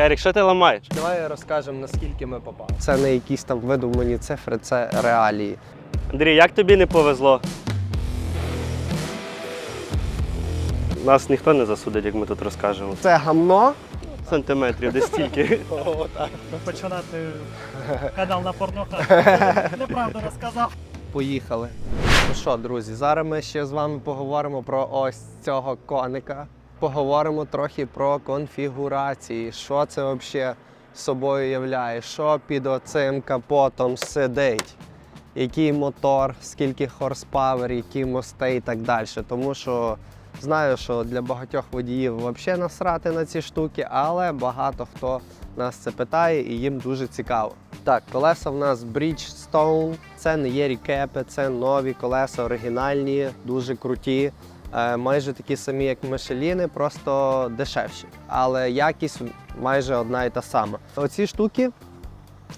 Ярик, що ти ламаєш? Давай розкажемо, наскільки ми попали. Це не якісь там видумані цифри, це реалії. Андрій, як тобі не повезло? Нас ніхто не засудить, як ми тут розкажемо. Це гамно. Сантиметрів, десь стільки. Починати канал на порноха. Неправду розказав. Поїхали. Ну що, друзі, зараз ми ще з вами поговоримо про ось цього коника. Поговоримо трохи про конфігурації, що це взагалі собою являє, що під оцим капотом сидить, який мотор, скільки хорспавер, які мости і так далі. Тому що знаю, що для багатьох водіїв взагалі насрати на ці штуки, але багато хто нас це питає і їм дуже цікаво. Так, колеса в нас Bridgestone, це не є рікепи, це нові колеса, оригінальні, дуже круті. Е, майже такі самі, як Мишеліни, просто дешевші. Але якість майже одна і та сама. Оці штуки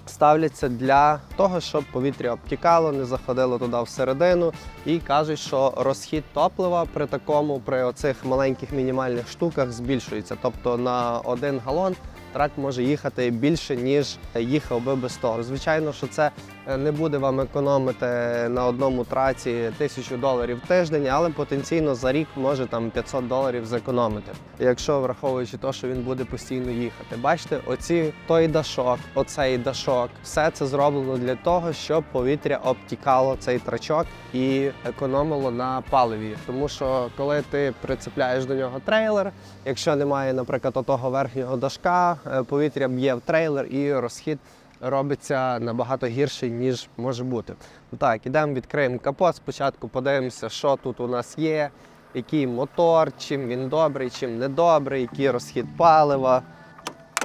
ставляться для того, щоб повітря обтікало, не заходило туди всередину. І кажуть, що розхід топлива при такому, при оцих маленьких мінімальних штуках збільшується. Тобто на один галон трак може їхати більше, ніж їхав би без того. Звичайно, що це е, не буде вам економити на одному траці тисячу доларів в тиждень, але потенційно за рік може там 500 доларів зекономити, якщо враховуючи те, що він буде постійно їхати. Бачите, оці той дашок, оцей дашок, все це зроблено для того, щоб повітря обтікало цей трачок і економило на паливі. Тому що коли ти прицепляєш до нього трейлер, якщо немає, наприклад, отого верхнього дашка, повітря б'є в трейлер і розхід робиться набагато гірший, ніж може бути. Ну Так, ідемо, відкриємо капот. Спочатку подивимося, що тут у нас є, який мотор, чим він добрий, чим не добрий, який розхід палива.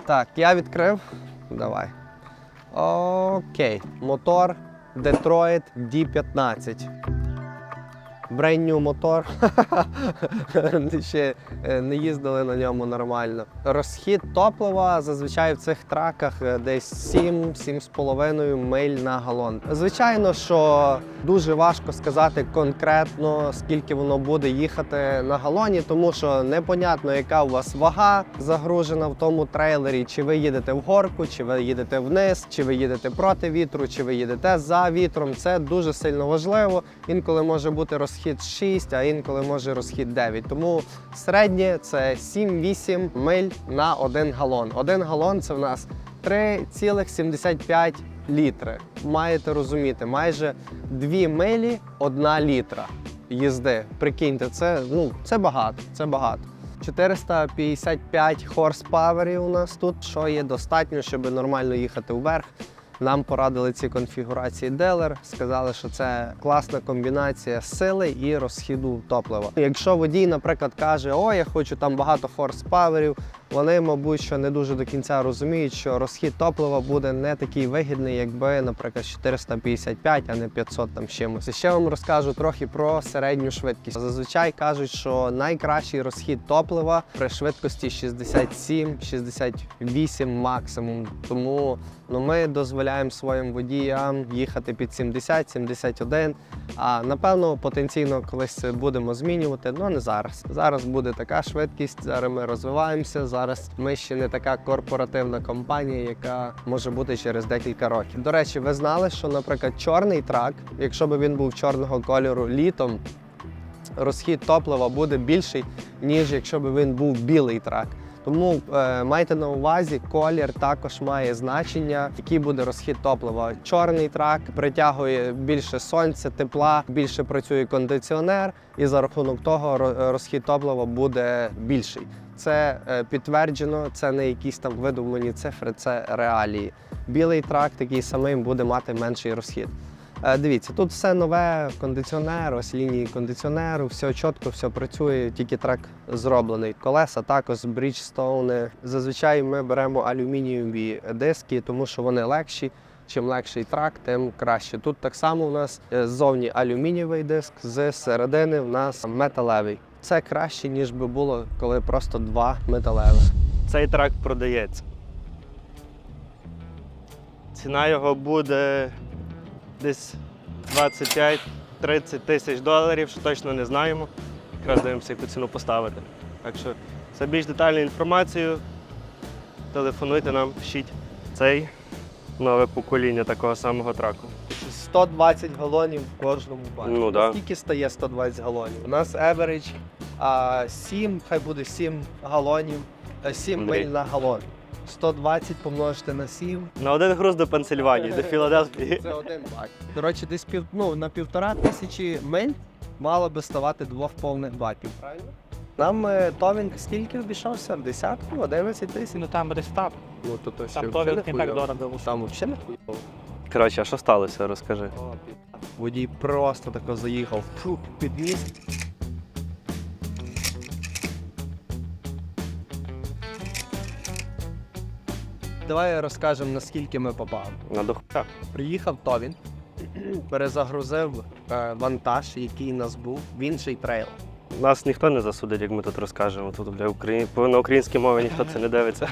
Так, я відкрив. Давай. Окей. Мотор Detroit D15. Brand new мотор. Ще е, не їздили на ньому нормально. Розхід топлива зазвичай в цих траках е, десь 7-7,5 миль на галон. Звичайно, що дуже важко сказати конкретно, скільки воно буде їхати на галоні, тому що непонятно, яка у вас вага загружена в тому трейлері, чи ви їдете в горку, чи ви їдете вниз, чи ви їдете проти вітру, чи ви їдете за вітром. Це дуже сильно важливо. Інколи може бути розхід 6, а інколи може розхід 9. Тому середнє це 7-8 миль на 1 галон. Один галон це в нас 3,75 літри. Маєте розуміти, майже 2 милі 1 літра їзди. Прикиньте, це, ну, це багато. Це багато. 455 хорспаверів у нас тут, що є достатньо, щоб нормально їхати вверх. Нам порадили ці конфігурації Делер, сказали, що це класна комбінація сили і розхіду топлива. Якщо водій, наприклад, каже, о, я хочу там багато форс-паверів, вони, мабуть, що не дуже до кінця розуміють, що розхід топлива буде не такий вигідний, якби, наприклад, 455, а не 500 там чимось. І Ще вам розкажу трохи про середню швидкість. Зазвичай кажуть, що найкращий розхід топлива при швидкості 67-68 максимум. Тому ну, ми дозволяємо своїм водіям їхати під 70-71. А напевно, потенційно колись будемо змінювати, але не зараз. Зараз буде така швидкість, зараз ми розвиваємося. Зараз ми ще не така корпоративна компанія, яка може бути через декілька років. До речі, ви знали, що, наприклад, чорний трак, якщо б він був чорного кольору літом, розхід топлива буде більший, ніж якщо б він був білий трак. Тому е, майте на увазі, колір також має значення, який буде розхід топлива. Чорний трак притягує більше сонця, тепла, більше працює кондиціонер, і за рахунок того розхід топлива буде більший. Це е, підтверджено, це не якісь там видумані цифри, це реалії. Білий трак такий самий буде мати менший розхід. Е, Дивіться, тут все нове, кондиціонер, ось лінії кондиціонеру, все чітко, все працює, тільки трак зроблений. Колеса також Bridgestone. Зазвичай ми беремо алюмінієві диски, тому що вони легші. Чим легший трак, тим краще. Тут так само у нас е, ззовні алюмінієвий диск, з середини в нас металевий. Це краще, ніж би було, коли просто два металевих. Цей трак продається. Ціна його буде десь 25-30 тисяч доларів, що точно не знаємо. Якраз дивимося, яку ціну поставити. Так що за більш детальну інформацію телефонуйте нам, пишіть. Цей нове покоління такого самого траку. 120 галонів в кожному баку. Ну, да. Скільки стає 120 галонів? У нас average а, 7, хай буде 7 галонів, 7 Андрій. миль на галон. 120 помножити на 7. На один груз до Пенсильванії, до Філадельфії. Це один бак. Коротше, десь пів, ну, на півтора тисячі миль мало би ставати двох повних баків, правильно? Нам е, товінг скільки обійшовся? Десятку, 11 тисяч? Ну там буде став. Ну, то, то ще Там взагалі товік не не так хуйово. дорого. Там взагалі не хуйово. Коротше, а що сталося, розкажи. Водій просто тако заїхав фу, під Давай розкажемо, наскільки ми попали. На дохуя. Приїхав Товін, перезагрузив е, вантаж, який нас був, в інший трейл. Нас ніхто не засудить, як ми тут розкажемо. Тут бля, Україн... на українській мові ніхто це не дивиться.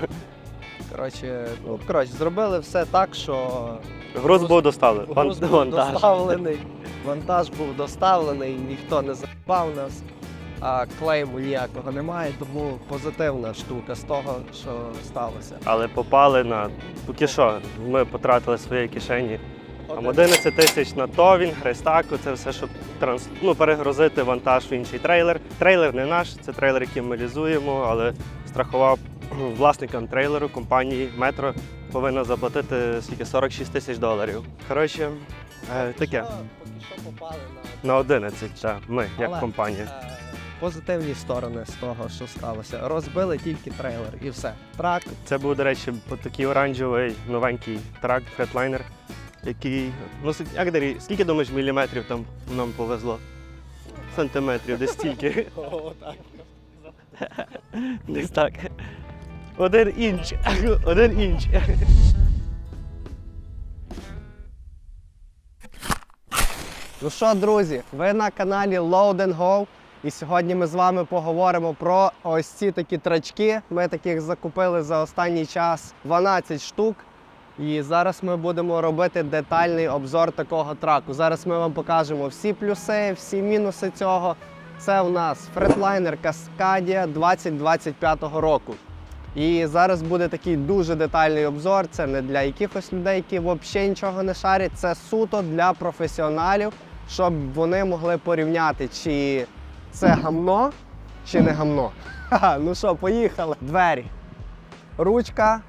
Коротше, ну, коротше, зробили все так, що Груз був доставлений. груз був Вантаж. доставлений, вантаж був доставлений, ніхто не забав нас, а клейму ніякого немає, тому позитивна штука з того, що сталося. Але попали на. Поки що, ми потратили свої кишені. Там 11 тисяч на товінг, рестаку, це все, щоб транс... ну, перегрузити вантаж в інший трейлер. Трейлер не наш, це трейлер, який ми лізуємо, але страхував власникам трейлеру компанії Метро повинна заплатити скільки 46 тисяч доларів. Коротше, е, таке. Поки що попали на На 11, так, ми, як Але, компанія. Позитивні сторони з того, що сталося. Розбили тільки трейлер і все. Трак Це був, до речі, такий оранжевий новенький трак Freightliner, який. Ну, як Дарій, скільки думаєш міліметрів там нам повезло? Сантиметрів, десь стільки. Десь так. Один інч. Один інч. Ну що, друзі, ви на каналі Load and Go. І сьогодні ми з вами поговоримо про ось ці такі трачки. Ми таких закупили за останній час 12 штук. І зараз ми будемо робити детальний обзор такого траку. Зараз ми вам покажемо всі плюси, всі мінуси цього. Це у нас Freightliner Cascadia 2025 року. І зараз буде такий дуже детальний обзор. Це не для якихось людей, які взагалі нічого не шарять. Це суто для професіоналів, щоб вони могли порівняти, чи це гамно, чи не гамно. Ха-ха, ну що, поїхали. Двері. Ручка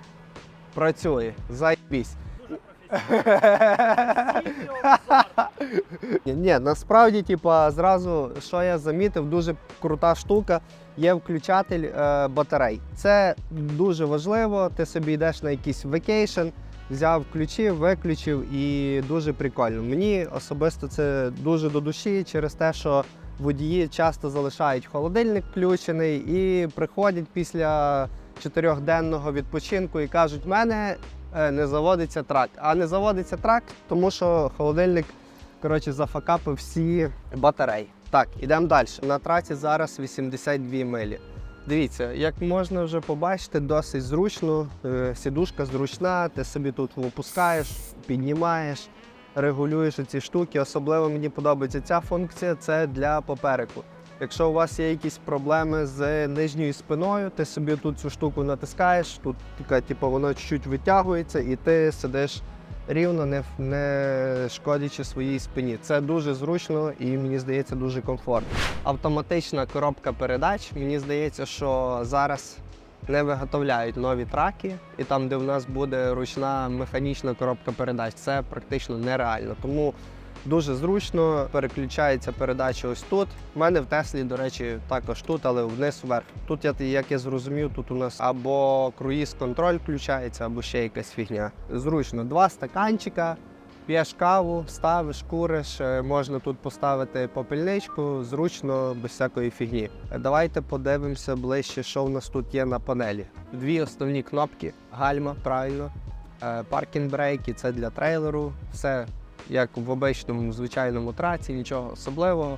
працює. Заєбісь. Ні, ні, насправді, типа, зразу, що я замітив, дуже крута штука. Є включатель е, батарей. Це дуже важливо. Ти собі йдеш на якийсь векейшн, взяв ключі, виключив і дуже прикольно. Мені особисто це дуже до душі через те, що водії часто залишають холодильник включений і приходять після чотирьохденного відпочинку і кажуть, в мене е, не заводиться трак. А не заводиться трак, тому що холодильник коротше, зафакапив всі батареї. Так, ідемо далі. На траці зараз 82 милі. Дивіться, як можна вже побачити, досить зручно. Е, Сідушка зручна, ти собі тут опускаєш, піднімаєш, регулюєш ці штуки. Особливо мені подобається ця функція це для попереку. Якщо у вас є якісь проблеми з нижньою спиною, ти собі тут цю штуку натискаєш, тут така, типу, воно чуть-чуть витягується, і ти сидиш рівно, не, не шкодячи своїй спині. Це дуже зручно і мені здається дуже комфортно. Автоматична коробка передач. Мені здається, що зараз не виготовляють нові траки, і там, де в нас буде ручна механічна коробка передач, це практично нереально. Тому дуже зручно переключається передача ось тут. У мене в Теслі, до речі, також тут, але вниз вверх. Тут, я- як я зрозумів, тут у нас або круїз-контроль включається, або ще якась фігня. Зручно. Два стаканчика. П'єш каву, ставиш, куриш, е, можна тут поставити попільничку, зручно, без всякої фігні. Давайте подивимося ближче, що в нас тут є на панелі. Дві основні кнопки: гальма, правильно, е, паркінг брейки це для трейлеру, все як в обичному звичайному траці, нічого особливого.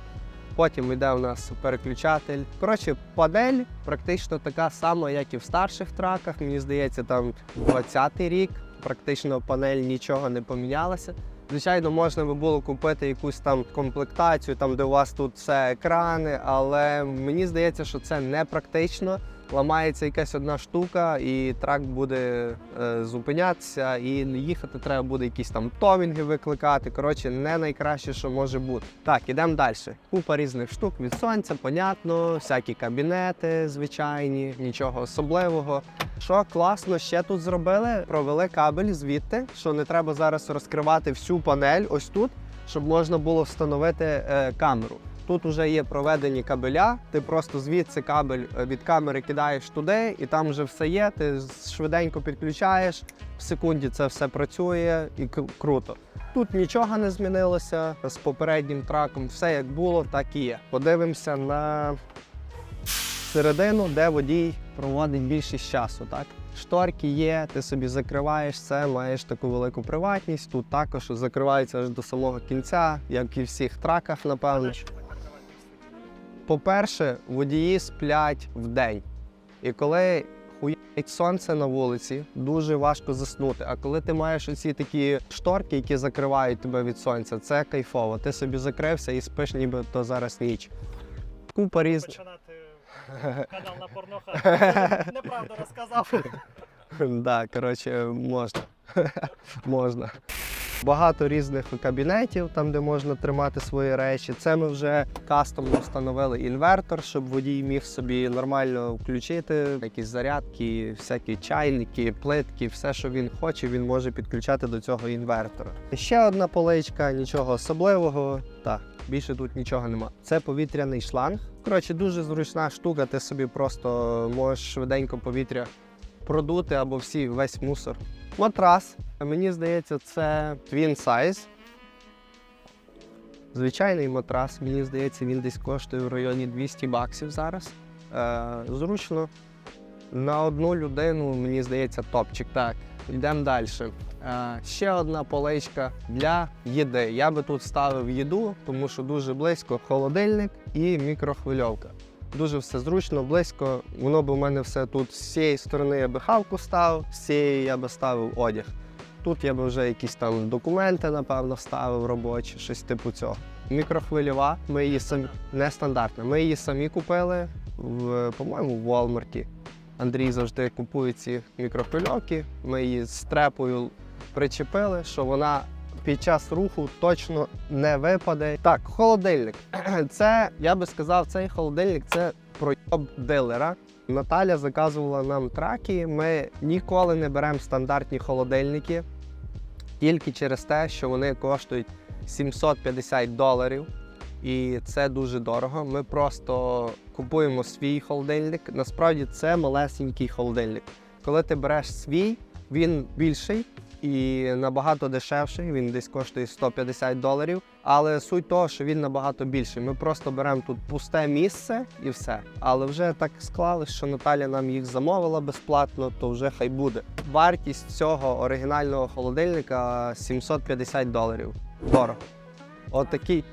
Потім йде у нас переключатель. Коротше, панель практично така сама, як і в старших траках. Мені здається, там 20-й рік. Практично панель нічого не помінялася. Звичайно, можна би було купити якусь там комплектацію, там де у вас тут все екрани, але мені здається, що це не практично. Ламається якась одна штука, і трак буде е, зупинятися, і їхати треба буде якісь там товінги викликати. Коротше, не найкраще, що може бути. Так, ідемо далі. Купа різних штук від сонця, понятно, всякі кабінети звичайні, нічого особливого. Що класно ще тут зробили? Провели кабель звідти, що не треба зараз розкривати всю панель ось тут, щоб можна було встановити е, камеру. Тут вже є проведені кабеля, ти просто звідси кабель е, від камери кидаєш туди, і там вже все є. Ти швиденько підключаєш, в секунді це все працює і круто. Тут нічого не змінилося з попереднім траком, все як було, так і є. Подивимося на середину, де водій проводить більшість часу. Так? Шторки є, ти собі закриваєш це, маєш таку велику приватність. Тут також закривається аж до самого кінця, як і всіх траках, напевно. По-перше, водії сплять вдень. І коли хуять сонце на вулиці, дуже важко заснути. А коли ти маєш оці такі шторки, які закривають тебе від сонця, це кайфово. Ти собі закрився і спиш, ніби то зараз ніч. Купа різних. Починати канал на порноха. Неправду розказав. Да, коротше, можна. можна. Багато різних кабінетів, там, де можна тримати свої речі. Це ми вже кастомно встановили інвертор, щоб водій міг собі нормально включити якісь зарядки, всякі чайники, плитки, все, що він хоче, він може підключати до цього інвертора. Ще одна поличка, нічого особливого. Так, більше тут нічого нема. Це повітряний шланг. Коротше, дуже зручна штука. Ти собі просто можеш швиденько повітря продути або всі весь мусор. Матрас. Мені здається, це twin size. Звичайний матрас, мені здається, він десь коштує в районі 200 баксів зараз. Е, зручно. На одну людину, мені здається, топчик. Так, йдемо далі. Е, ще одна поличка для їди. Я би тут ставив їду, тому що дуже близько холодильник і мікрохвильовка. Дуже все зручно, близько. Воно б у мене все тут з цієї сторони я би хавку ставив, з цієї я би ставив одяг. Тут я би вже якісь там документи, напевно, ставив робочі, щось типу цього. Мікрохвильова, ми її самі нестандартна. Ми її самі купили в, по-моєму, в Walmart. Андрій завжди купує ці мікрохвильовки. Ми її з трепою причепили, що вона під час руху точно не випаде. Так, холодильник. Це, я би сказав, цей холодильник це пройоб дилера. Наталя заказувала нам траки. Ми ніколи не беремо стандартні холодильники тільки через те, що вони коштують 750 доларів. І це дуже дорого. Ми просто купуємо свій холодильник. Насправді це малесенький холодильник. Коли ти береш свій, він більший і набагато дешевший. Він десь коштує 150 доларів. Але суть того, що він набагато більший. Ми просто беремо тут пусте місце і все. Але вже так склалось, що Наталя нам їх замовила безплатно, то вже хай буде. Вартість цього оригінального холодильника 750 доларів. Дорого. Отакий.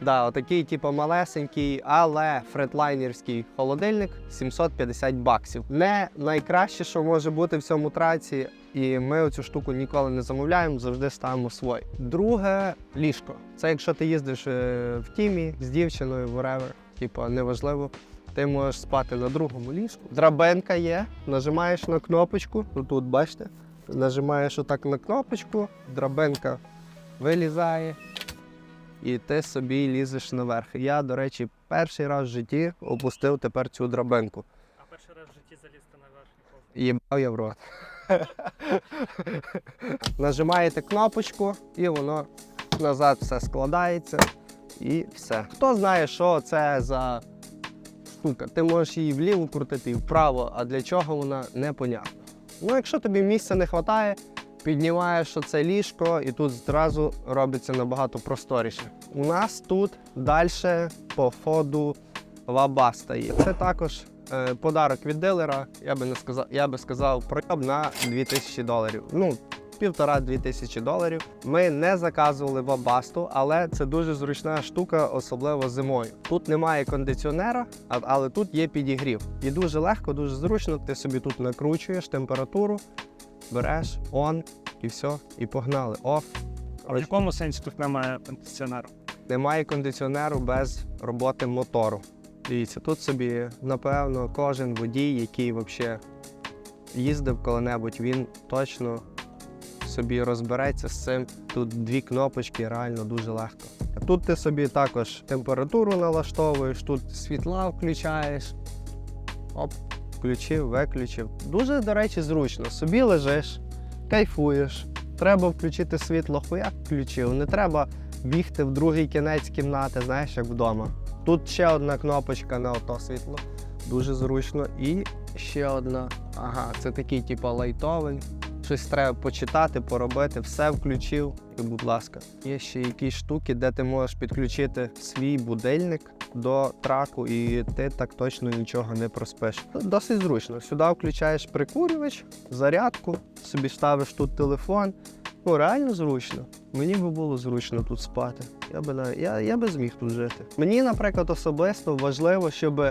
Да, отакий, типу, малесенький, але фредлайнерський холодильник 750 баксів. Не найкраще, що може бути в цьому траці, і ми цю штуку ніколи не замовляємо, завжди ставимо свой. Друге ліжко. Це якщо ти їздиш е, в тімі з дівчиною, whatever, типу, неважливо. Ти можеш спати на другому ліжку. Драбинка є, нажимаєш на кнопочку. Тут, бачите, нажимаєш отак на кнопочку, драбинка вилізає і ти собі лізеш наверх. Я, до речі, перший раз в житті опустив тепер цю драбинку. А перший раз в житті залізти на верхній поверх. Їбав я в рот. Нажимаєте кнопочку, і воно назад все складається. І все. Хто знає, що це за штука? Ти можеш її вліво крутити і вправо, а для чого вона непонятно. Ну, якщо тобі місця не вистачає, піднімаєш оце ліжко, і тут зразу робиться набагато просторіше. У нас тут далі по ходу лабаста є. Це також е, подарок від дилера. Я би не сказав, я би сказав пройоб на 2000 доларів. Ну, півтора-дві тисячі доларів. Ми не заказували вабасту, але це дуже зручна штука, особливо зимою. Тут немає кондиціонера, але тут є підігрів. І дуже легко, дуже зручно. Ти собі тут накручуєш температуру, береш он і все, і погнали. Оф. В якому сенсі тут немає кондиціонеру? Немає кондиціонеру без роботи мотору. Дивіться, тут собі, напевно, кожен водій, який взагалі їздив коли-небудь, він точно собі розбереться з цим. Тут дві кнопочки, реально дуже легко. Тут ти собі також температуру налаштовуєш, тут світла включаєш. Оп, включив, виключив. Дуже, до речі, зручно. Собі лежиш, кайфуєш. Треба включити світло, хуяк включив. Не треба бігти в другий кінець кімнати, знаєш, як вдома. Тут ще одна кнопочка на ото світло. Дуже зручно. І ще одна. Ага, це такий, типу, лайтовий. Щось треба почитати, поробити, все включив. І, будь ласка, є ще якісь штуки, де ти можеш підключити свій будильник до траку, і ти так точно нічого не проспиш. Досить зручно. Сюди включаєш прикурювач, зарядку, собі ставиш тут телефон. Ну, реально зручно. Мені би було зручно тут спати. Я би, я, я би зміг тут жити. Мені, наприклад, особисто важливо, щоб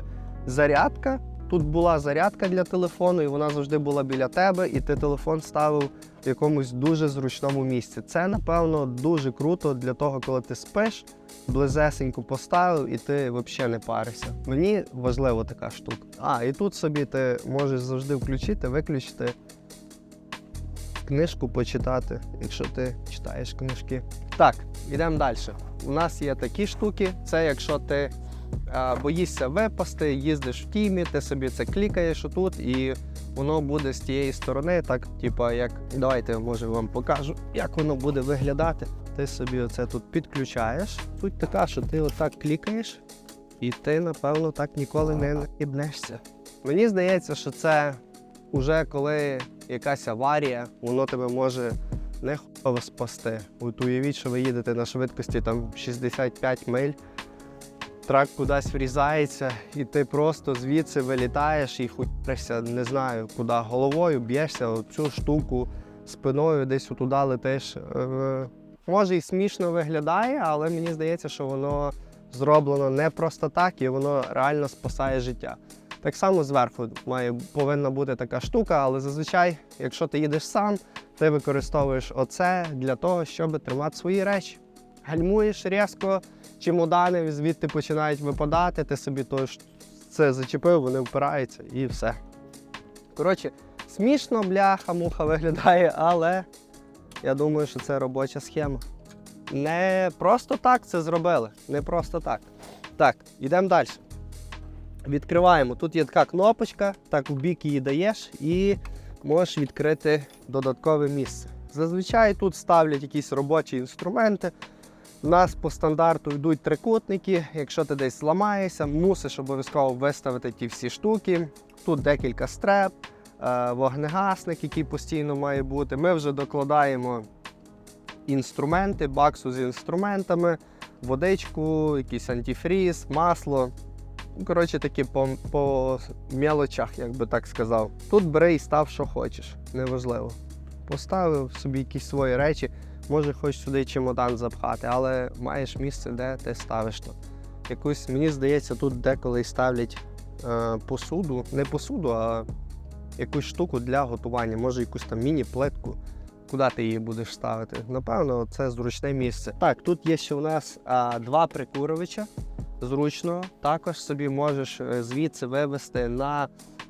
зарядка. Тут була зарядка для телефону, і вона завжди була біля тебе, і ти телефон ставив в якомусь дуже зручному місці. Це, напевно, дуже круто для того, коли ти спиш, близесенько поставив, і ти взагалі не паришся. Мені важлива така штука. А, і тут собі ти можеш завжди включити, виключити книжку почитати, якщо ти читаєш книжки. Так, йдемо далі. У нас є такі штуки. Це якщо ти боїшся випасти, їздиш в тімі, ти собі це клікаєш отут, і воно буде з тієї сторони, так, типа, як. Давайте, може, вам покажу, як воно буде виглядати. Ти собі оце тут підключаєш. Суть така, що ти отак клікаєш, і ти, напевно, так ніколи не наїбнешся. Мені здається, що це уже коли якась аварія, воно тебе може не спасти. От уявіть, що ви їдете на швидкості там 65 миль, трак кудись врізається, і ти просто звідси вилітаєш і хуяришся, не знаю, куди головою б'єшся, цю штуку спиною десь туди летиш. Е, Може і смішно виглядає, але мені здається, що воно зроблено не просто так і воно реально спасає життя. Так само зверху має повинна бути така штука, але зазвичай, якщо ти їдеш сам, ти використовуєш оце для того, щоб тримати свої речі. Гальмуєш різко, чемодани звідти починають випадати, ти собі то це зачепив, вони впираються і все. Коротше, смішно, бляха, муха виглядає, але я думаю, що це робоча схема. Не просто так це зробили, не просто так. Так, йдемо далі. Відкриваємо. Тут є така кнопочка, так в бік її даєш і можеш відкрити додаткове місце. Зазвичай тут ставлять якісь робочі інструменти. У нас по стандарту йдуть трикутники. Якщо ти десь зламаєшся, мусиш обов'язково виставити ті всі штуки. Тут декілька стреп, е, вогнегасник, який постійно має бути. Ми вже докладаємо інструменти, баксу з інструментами, водичку, якийсь антифріз, масло. Ну, Коротше, такі по, по мелочах, як би так сказав. Тут бери і став, що хочеш, неважливо. Поставив собі якісь свої речі, може хоч сюди чемодан запхати, але маєш місце, де ти ставиш то. Якусь, мені здається, тут деколи ставлять е, посуду, не посуду, а якусь штуку для готування, може якусь там міні-плитку. Куди ти її будеш ставити? Напевно, це зручне місце. Так, тут є ще у нас а, два прикурювача зручно. Також собі можеш е, звідси вивести на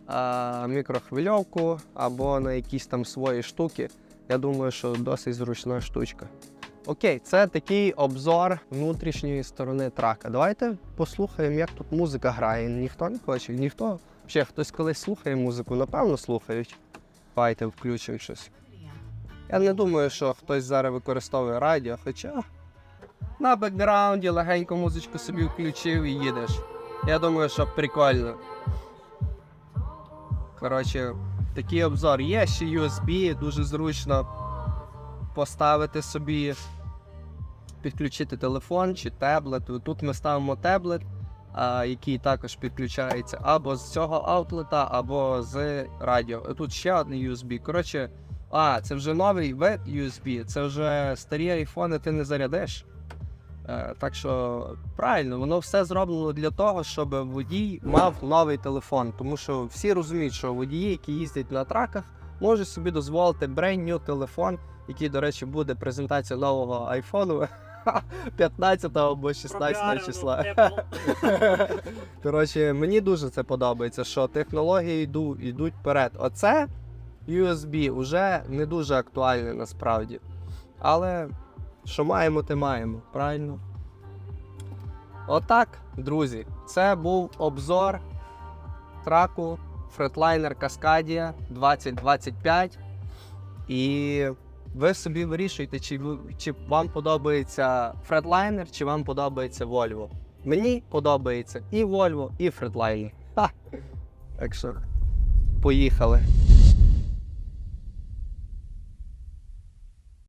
а, мікрохвильовку або на якісь там свої штуки. Я думаю, що досить зручна штучка. Окей, це такий обзор внутрішньої сторони трака. Давайте послухаємо, як тут музика грає. Ніхто не хоче, ніхто. Ще хтось колись слухає музику, напевно, слухають. Давайте включимо щось. Я не думаю, що хтось зараз використовує радіо, хоча на бекграунді легенько музичку собі включив і їдеш. Я думаю, що прикольно. Коротше, такий обзор. Є ще USB, дуже зручно поставити собі, підключити телефон чи таблет. Тут ми ставимо таблет, який також підключається або з цього аутлета, або з радіо. Тут ще один USB. Коротше, а, це вже новий вид USB, це вже старі айфони ти не зарядиш. Е, Так що правильно, воно все зроблено для того, щоб водій мав новий телефон. Тому що всі розуміють, що водії, які їздять на траках, можуть собі дозволити brand new телефон, який, до речі, буде презентація нового айфону. 15 або 16 числа. ну, Коротше, мені дуже це подобається, що технології йду, йдуть вперед. Оце USB уже не дуже актуальне насправді. Але що маємо, те маємо, правильно? Отак, друзі, це був обзор траку Freightliner Cascadia 2025. І ви собі вирішуєте, чи, чи вам подобається Freightliner, чи вам подобається Volvo. Мені подобається і Volvo, і Freightliner. Так що, поїхали.